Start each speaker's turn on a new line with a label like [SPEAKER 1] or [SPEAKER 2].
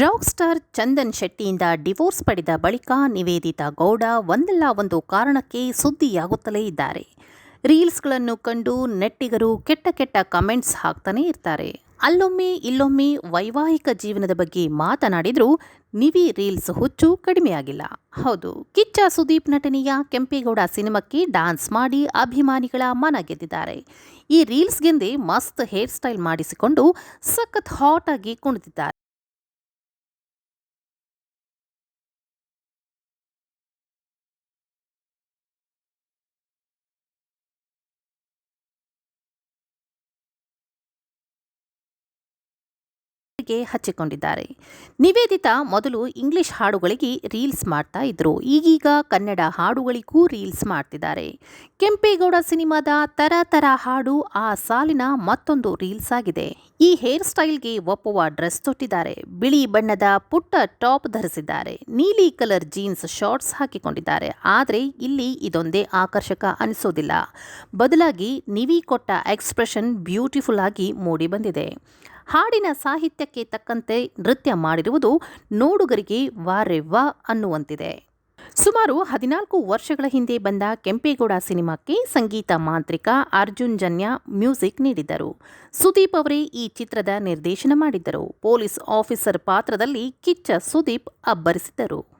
[SPEAKER 1] Rock star Chandan ಶೆಟ್ಟಿಯಿಂದ divorce ಪಡೆದ ಬಳಿಕ ನಿವೇದಿತಾ ಗೌಡ ಒಂದಲ್ಲ ಒಂದು ಕಾರಣಕ್ಕೆ ಸುದ್ದಿಯಾಗುತ್ತಲೇ ಇದ್ದಾರೆ. ರೀಲ್ಸ್ಗಳನ್ನು ಕಂಡು ನೆಟ್ಟಿಗರು ಕೆಟ್ಟ ಕೆಟ್ಟ ಕಮೆಂಟ್ಸ್ ಹಾಕ್ತಾನೇ ಇರ್ತಾರೆ. ಅಲ್ಲೊಮ್ಮೆ ಇಲ್ಲೊಮ್ಮೆ ವೈವಾಹಿಕ ಜೀವನದ ಬಗ್ಗೆ ಮಾತನಾಡಿದರೂ ನಿವಿ ರೀಲ್ಸ್ ಹುಚ್ಚು ಕಡಿಮೆಯಾಗಿಲ್ಲ. ಹೌದು, ಕಿಚ್ಚ ಸುದೀಪ್ ನಟನೆಯ ಕೆಂಪೇಗೌಡ ಸಿನಿಮಾಕ್ಕೆ ಡಾನ್ಸ್ ಮಾಡಿ ಅಭಿಮಾನಿಗಳ ಮನ ಗೆದ್ದಿದ್ದಾರೆ. ಈ ರೀಲ್ಸ್ಗೆಂದೇ ಮಸ್ತ್ ಹೇರ್ ಸ್ಟೈಲ್ ಮಾಡಿಸಿಕೊಂಡು ಸಖತ್ ಹಾಟ್ ಆಗಿ ಕುಣಿದಿದ್ದಾರೆ. ಹಚ್ಚಿಕೊಂಡಿದ್ದಾರೆ. ನಿವೇದಿತಾ ಮೊದಲು ಇಂಗ್ಲಿಷ್ ಹಾಡುಗಳಿಗೆ ರೀಲ್ಸ್ ಮಾಡ್ತಾ ಇದ್ರು. ಈಗೀಗ ಕನ್ನಡ ಹಾಡುಗಳಿಗೂ ರೀಲ್ಸ್ ಮಾಡ್ತಿದ್ದಾರೆ. ಕೆಂಪೇಗೌಡ ಸಿನಿಮಾದ ತರ ತರ ಹಾಡು ಆ ಸಾಲಿನ ಮತ್ತೊಂದು ರೀಲ್ಸ್ ಆಗಿದೆ. ಈ ಹೇರ್ ಸ್ಟೈಲ್ಗೆ ಒಪ್ಪುವ ಡ್ರೆಸ್ ತೊಟ್ಟಿದ್ದಾರೆ. ಬಿಳಿ ಬಣ್ಣದ ಪುಟ್ಟ ಟಾಪ್ ಧರಿಸಿದ್ದಾರೆ. ನೀಲಿ ಕಲರ್ ಜೀನ್ಸ್ ಶಾರ್ಟ್ಸ್ ಹಾಕಿಕೊಂಡಿದ್ದಾರೆ. ಆದರೆ ಇಲ್ಲಿ ಇದೊಂದೇ ಆಕರ್ಷಕ ಅನಿಸೋದಿಲ್ಲ. ಬದಲಾಗಿ ನಿವಿ ಕೊಟ್ಟ ಎಕ್ಸ್ಪ್ರೆಷನ್ ಬ್ಯೂಟಿಫುಲ್ ಆಗಿ ಮೂಡಿ ಬಂದಿದೆ. ಹಾಡಿನ ಸಾಹಿತ್ಯಕ್ಕೆ ತಕ್ಕಂತೆ ನೃತ್ಯ ಮಾಡಿರುವುದು ನೋಡುಗರಿಗೆ ವಾರೆವ್ವ ಅನ್ನುವಂತಿದೆ. ಸುಮಾರು ಹದಿನಾಲ್ಕು ವರ್ಷಗಳ ಹಿಂದೆ ಬಂದ ಕೆಂಪೇಗೌಡ ಸಿನಿಮಾಕ್ಕೆ ಸಂಗೀತ ಮಾಂತ್ರಿಕ ಅರ್ಜುನ್ ಜನ್ಯ ಮ್ಯೂಸಿಕ್ ನೀಡಿದ್ದರು. ಸುದೀಪ್ ಅವರೇ ಈ ಚಿತ್ರದ ನಿರ್ದೇಶನ ಮಾಡಿದ್ದರು. ಪೊಲೀಸ್ ಆಫೀಸರ್ ಪಾತ್ರದಲ್ಲಿ ಕಿಚ್ಚ ಸುದೀಪ್ ಅಬ್ಬರಿಸಿದ್ದರು.